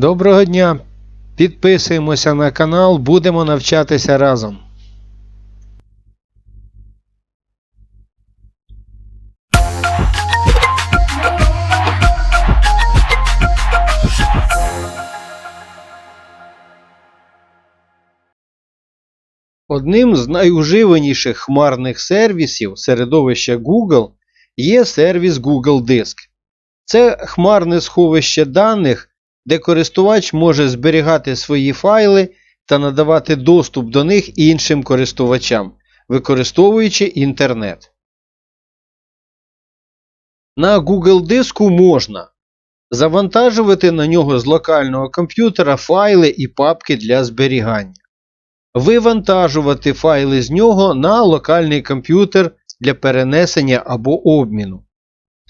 Доброго дня! Підписуємося на канал, будемо навчатися разом. Одним з найуживаніших хмарних сервісів середовища Google є сервіс Google Диск. Це хмарне сховище даних, де користувач може зберігати свої файли та надавати доступ до них іншим користувачам, використовуючи інтернет. На Google диску можна завантажувати на нього з локального комп'ютера файли і папки для зберігання, вивантажувати файли з нього на локальний комп'ютер для перенесення або обміну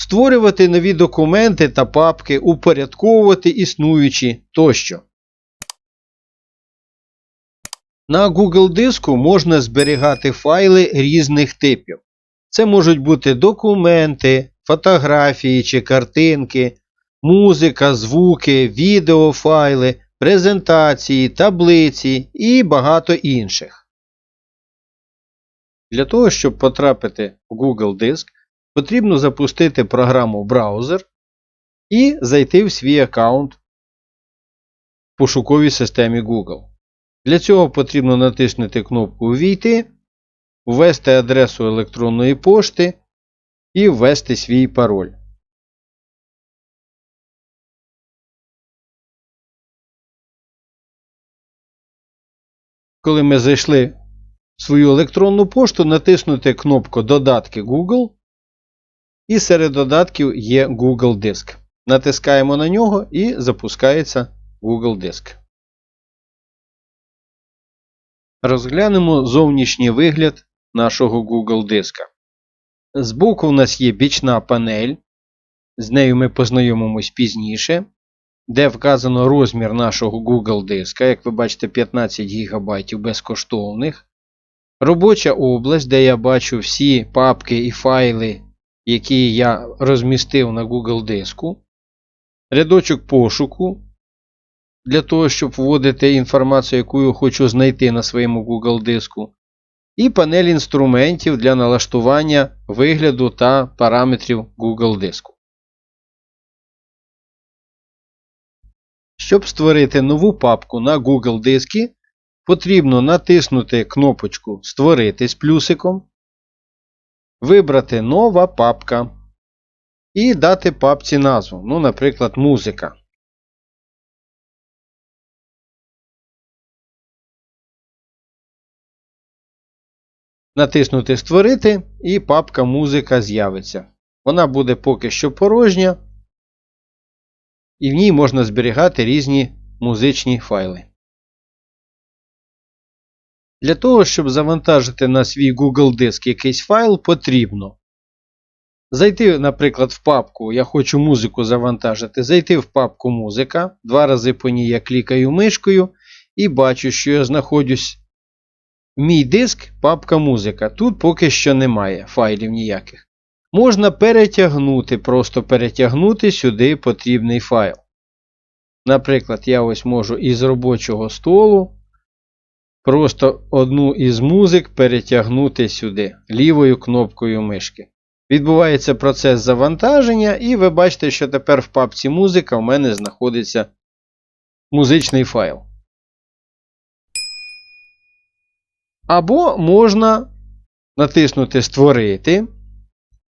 створювати нові документи та папки, упорядковувати існуючі тощо. На Google диску можна зберігати файли різних типів. Це можуть бути документи, фотографії чи картинки, музика, звуки, відеофайли, презентації, таблиці і багато інших. Для того, щоб потрапити в Google диск, потрібно запустити програму браузер і зайти в свій аккаунт в пошуковій системі Google. Для цього потрібно натиснути кнопку Увійти, ввести адресу електронної пошти і ввести свій пароль. Коли ми зайшли в свою електронну пошту, натиснути кнопку Додатки Google. І серед додатків є Google Диск. Натискаємо на нього і запускається Google Диск. Розглянемо зовнішній вигляд нашого Google диска. Збоку у нас є бічна панель. З нею ми познайомимось пізніше, де вказано розмір нашого Google диска. Як ви бачите, 15 ГБ безкоштовних. Робоча область, де я бачу всі папки і файли які я розмістив на Google диску, рядочок пошуку для того, щоб вводити інформацію, яку я хочу знайти на своєму Google диску, і панель інструментів для налаштування вигляду та параметрів Google диску. Щоб створити нову папку на Google дискі, потрібно натиснути кнопочку Створити з плюсиком вибрати нова папка і дати папці назву, ну, наприклад, музика. Натиснути Створити і папка музика з'явиться. Вона буде поки що порожня, і в ній можна зберігати різні музичні файли. Для того, щоб завантажити на свій Google диск якийсь файл, потрібно зайти, наприклад, в папку Я хочу музику завантажити. Зайти в папку Музика. Два рази по ній я клікаю мишкою і бачу, що я знаходжусь мій диск, папка музика. Тут поки що немає файлів ніяких. Можна перетягнути, просто перетягнути сюди потрібний файл. Наприклад, я ось можу із робочого столу. Просто одну із музик перетягнути сюди лівою кнопкою мишки. Відбувається процес завантаження, і ви бачите, що тепер в папці музика у мене знаходиться музичний файл. Або можна натиснути Створити,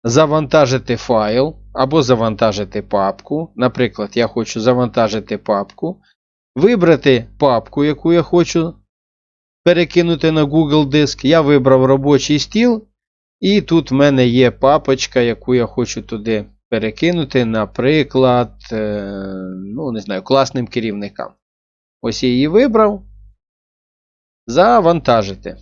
завантажити файл, або завантажити папку. Наприклад, я хочу завантажити папку, вибрати папку, яку я хочу перекинути на Google диск. Я вибрав робочий стіл. І тут в мене є папочка, яку я хочу туди перекинути, наприклад, е, ну, не знаю, класним керівникам. Ось я її вибрав. Завантажити.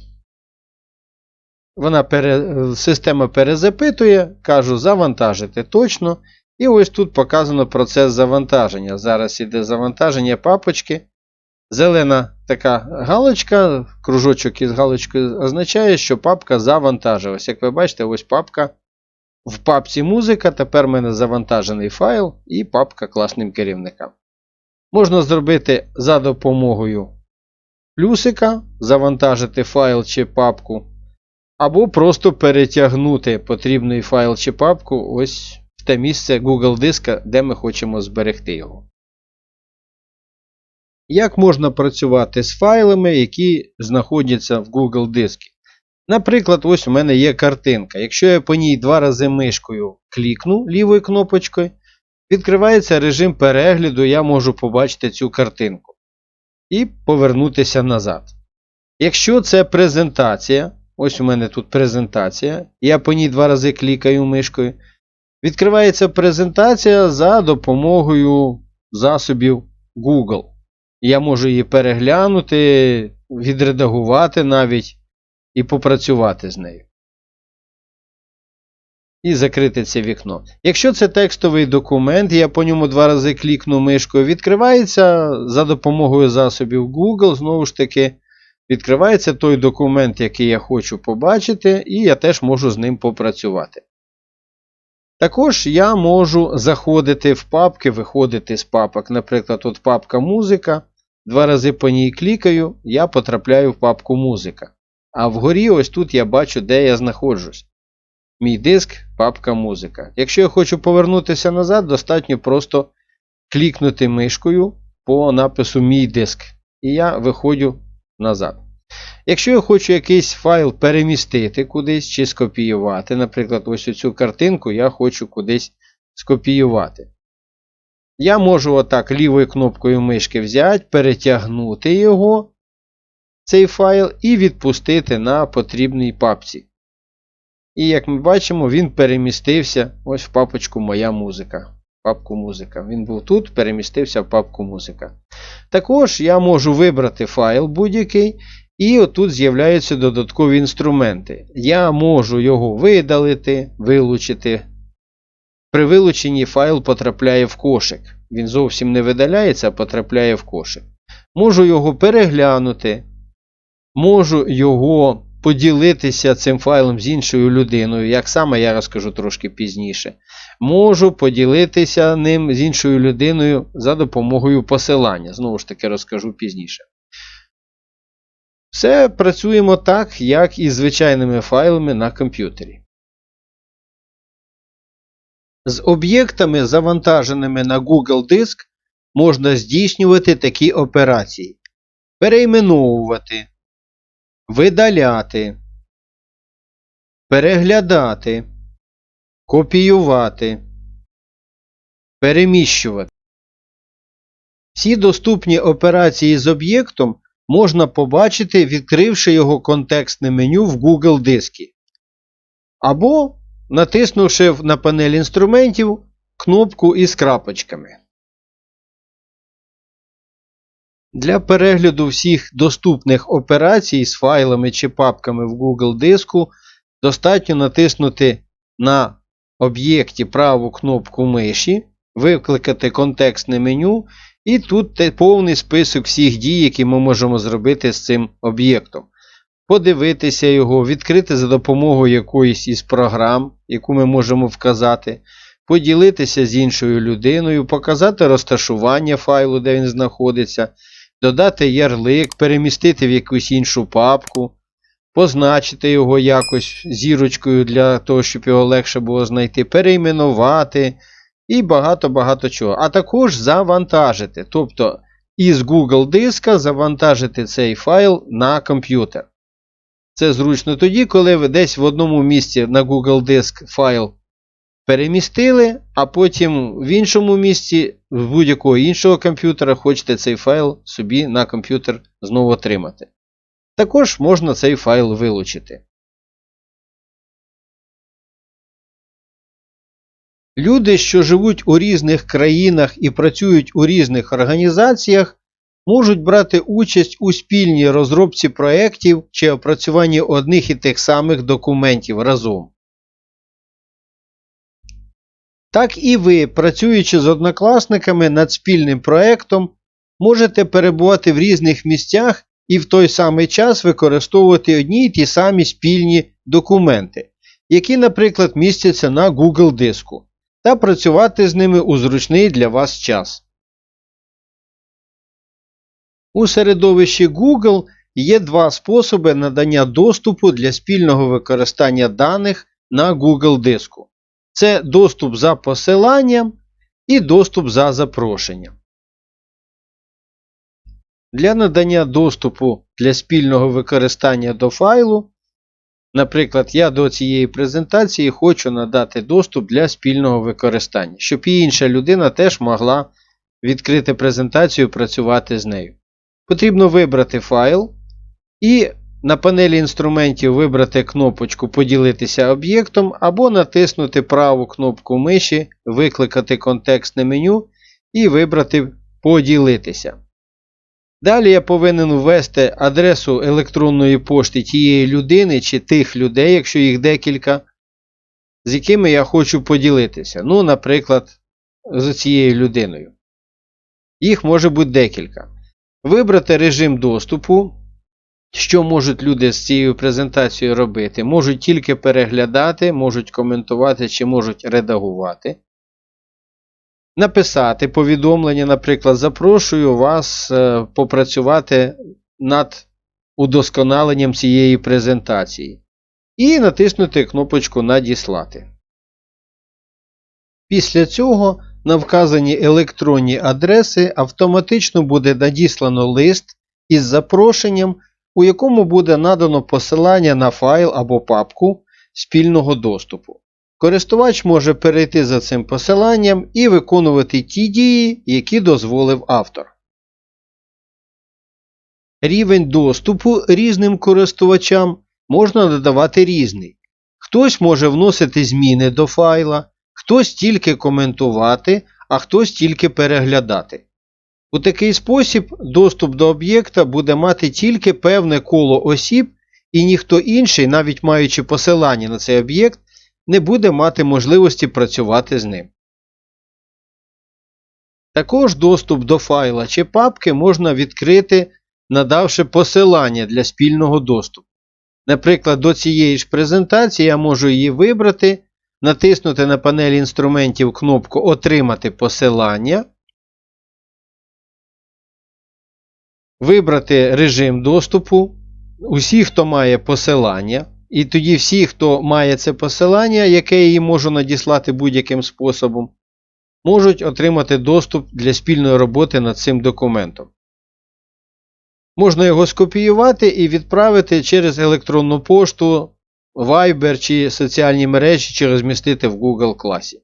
Вона пере, Система перезапитує, кажу, завантажити точно. І ось тут показано процес завантаження. Зараз іде завантаження папочки. Зелена така галочка, кружочок із галочкою означає, що папка завантажилась. Як ви бачите, ось папка. В папці музика. Тепер в мене завантажений файл і папка класним керівникам. Можна зробити за допомогою плюсика, завантажити файл чи папку, або просто перетягнути потрібний файл чи папку ось в те місце Google диска, де ми хочемо зберегти його. Як можна працювати з файлами, які знаходяться в Google дискі? Наприклад, ось у мене є картинка. Якщо я по ній два рази мишкою клікну лівою кнопочкою, відкривається режим перегляду, я можу побачити цю картинку і повернутися назад. Якщо це презентація, ось у мене тут презентація, я по ній два рази клікаю мишкою, відкривається презентація за допомогою засобів Google. Я можу її переглянути, відредагувати навіть і попрацювати з нею. І закрити це вікно. Якщо це текстовий документ, я по ньому два рази клікну мишкою, відкривається за допомогою засобів Google, знову ж таки, відкривається той документ, який я хочу побачити, і я теж можу з ним попрацювати. Також я можу заходити в папки, виходити з папок. Наприклад, от папка музика. Два рази по ній клікаю, я потрапляю в папку музика. А вгорі, ось тут я бачу, де я знаходжусь. Мій диск, папка музика. Якщо я хочу повернутися назад, достатньо просто клікнути мишкою по напису Мій диск. І я виходжу назад. Якщо я хочу якийсь файл перемістити кудись чи скопіювати, наприклад, ось цю картинку я хочу кудись скопіювати. Я можу отак лівою кнопкою мишки взяти, перетягнути його, цей файл, і відпустити на потрібній папці. І як ми бачимо, він перемістився ось в папочку Моя музика. Папку музика. Він був тут, перемістився в папку музика. Також я можу вибрати файл будь-який, і отут з'являються додаткові інструменти. Я можу його видалити, вилучити. При вилученні файл потрапляє в кошик. Він зовсім не видаляється, а потрапляє в кошик. Можу його переглянути, можу його поділитися цим файлом з іншою людиною. Як саме я розкажу трошки пізніше. Можу поділитися ним з іншою людиною за допомогою посилання. Знову ж таки, розкажу пізніше. Все працюємо так, як і з звичайними файлами на комп'ютері. З об'єктами, завантаженими на Google Диск, можна здійснювати такі операції: перейменовувати, видаляти, переглядати, копіювати, переміщувати. Всі доступні операції з об'єктом можна побачити, відкривши його контекстне меню в Google дискі. Або натиснувши на панель інструментів кнопку із крапочками. Для перегляду всіх доступних операцій з файлами чи папками в Google диску достатньо натиснути на об'єкті праву кнопку миші, викликати контекстне меню, і тут повний список всіх дій, які ми можемо зробити з цим об'єктом подивитися його, відкрити за допомогою якоїсь із програм, яку ми можемо вказати, поділитися з іншою людиною, показати розташування файлу, де він знаходиться, додати ярлик, перемістити в якусь іншу папку, позначити його якось зірочкою для того, щоб його легше було знайти, перейменувати і багато-багато чого. А також завантажити. Тобто із Google диска завантажити цей файл на комп'ютер. Це зручно тоді, коли ви десь в одному місці на Google Диск файл перемістили, а потім в іншому місці з будь-якого іншого комп'ютера хочете цей файл собі на комп'ютер знову отримати. Також можна цей файл вилучити. Люди, що живуть у різних країнах і працюють у різних організаціях, можуть брати участь у спільній розробці проєктів чи опрацюванні одних і тих самих документів разом. Так і ви, працюючи з однокласниками над спільним проєктом, можете перебувати в різних місцях і в той самий час використовувати одні й ті самі спільні документи, які, наприклад, містяться на Google диску, та працювати з ними у зручний для вас час. У середовищі Google є два способи надання доступу для спільного використання даних на Google диску. Це доступ за посиланням і доступ за запрошенням. Для надання доступу для спільного використання до файлу, наприклад, я до цієї презентації хочу надати доступ для спільного використання, щоб і інша людина теж могла відкрити презентацію і працювати з нею. Потрібно вибрати файл і на панелі інструментів вибрати кнопочку Поділитися об'єктом або натиснути праву кнопку миші, викликати контекстне меню і вибрати Поділитися. Далі я повинен ввести адресу електронної пошти тієї людини чи тих людей, якщо їх декілька, з якими я хочу поділитися. Ну, наприклад, з цією людиною. Їх може бути декілька. Вибрати режим доступу. Що можуть люди з цією презентацією робити? Можуть тільки переглядати, можуть коментувати чи можуть редагувати. Написати повідомлення, наприклад, запрошую вас е, попрацювати над удосконаленням цієї презентації. І натиснути кнопочку Надіслати. Після цього на вказані електронні адреси автоматично буде надіслано лист із запрошенням, у якому буде надано посилання на файл або папку спільного доступу. Користувач може перейти за цим посиланням і виконувати ті дії, які дозволив автор. Рівень доступу різним користувачам можна додавати різний. Хтось може вносити зміни до файла, хтось тільки коментувати, а хтось тільки переглядати. У такий спосіб доступ до об'єкта буде мати тільки певне коло осіб, і ніхто інший, навіть маючи посилання на цей об'єкт, не буде мати можливості працювати з ним. Також доступ до файла чи папки можна відкрити, надавши посилання для спільного доступу. Наприклад, до цієї ж презентації я можу її вибрати, натиснути на панелі інструментів кнопку Отримати посилання, вибрати режим доступу. Усі, хто має посилання. І тоді всі, хто має це посилання, яке їм можу надіслати будь-яким способом, можуть отримати доступ для спільної роботи над цим документом. Можна його скопіювати і відправити через електронну пошту, Viber чи соціальні мережі, чи розмістити в Google класі.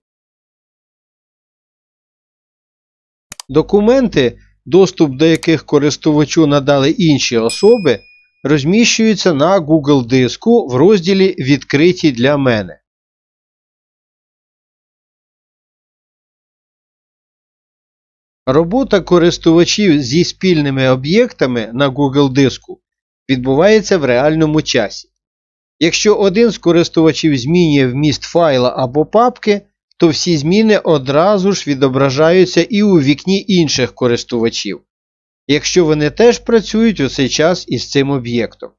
Документи, доступ до яких користувачу надали інші особи розміщуються на Google диску в розділі Відкриті для мене. Робота користувачів зі спільними об'єктами на Google диску відбувається в реальному часі. Якщо один з користувачів змінює вміст файла або папки, то всі зміни одразу ж відображаються і у вікні інших користувачів якщо вони теж працюють у цей час із цим об'єктом.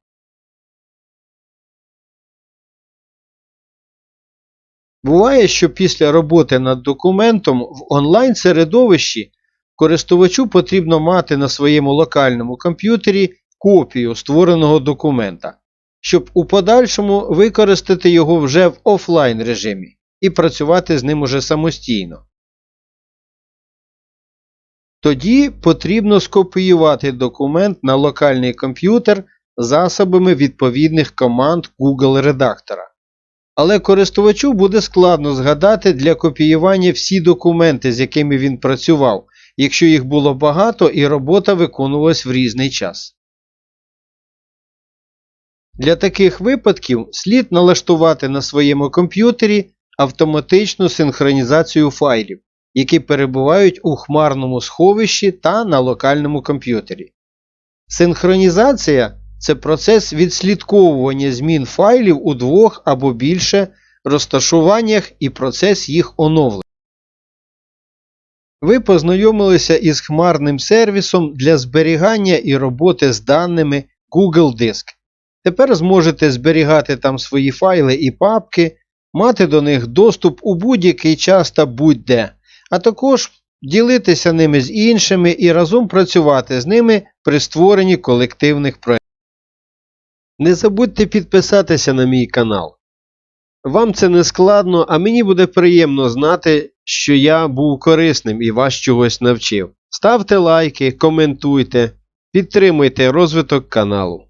Буває, що після роботи над документом в онлайн-середовищі користувачу потрібно мати на своєму локальному комп'ютері копію створеного документа, щоб у подальшому використати його вже в офлайн режимі і працювати з ним уже самостійно. Тоді потрібно скопіювати документ на локальний комп'ютер засобами відповідних команд Google редактора. Але користувачу буде складно згадати для копіювання всі документи, з якими він працював, якщо їх було багато і робота виконувалась в різний час. Для таких випадків слід налаштувати на своєму комп'ютері автоматичну синхронізацію файлів які перебувають у хмарному сховищі та на локальному комп'ютері. Синхронізація це процес відслідковування змін файлів у двох або більше розташуваннях і процес їх оновлення. Ви познайомилися із хмарним сервісом для зберігання і роботи з даними Google Диск. Тепер зможете зберігати там свої файли і папки, мати до них доступ у будь-який час та будь-де а також ділитися ними з іншими і разом працювати з ними при створенні колективних проєктів. Не забудьте підписатися на мій канал. Вам це не складно, а мені буде приємно знати, що я був корисним і вас чогось навчив. Ставте лайки, коментуйте, підтримуйте розвиток каналу.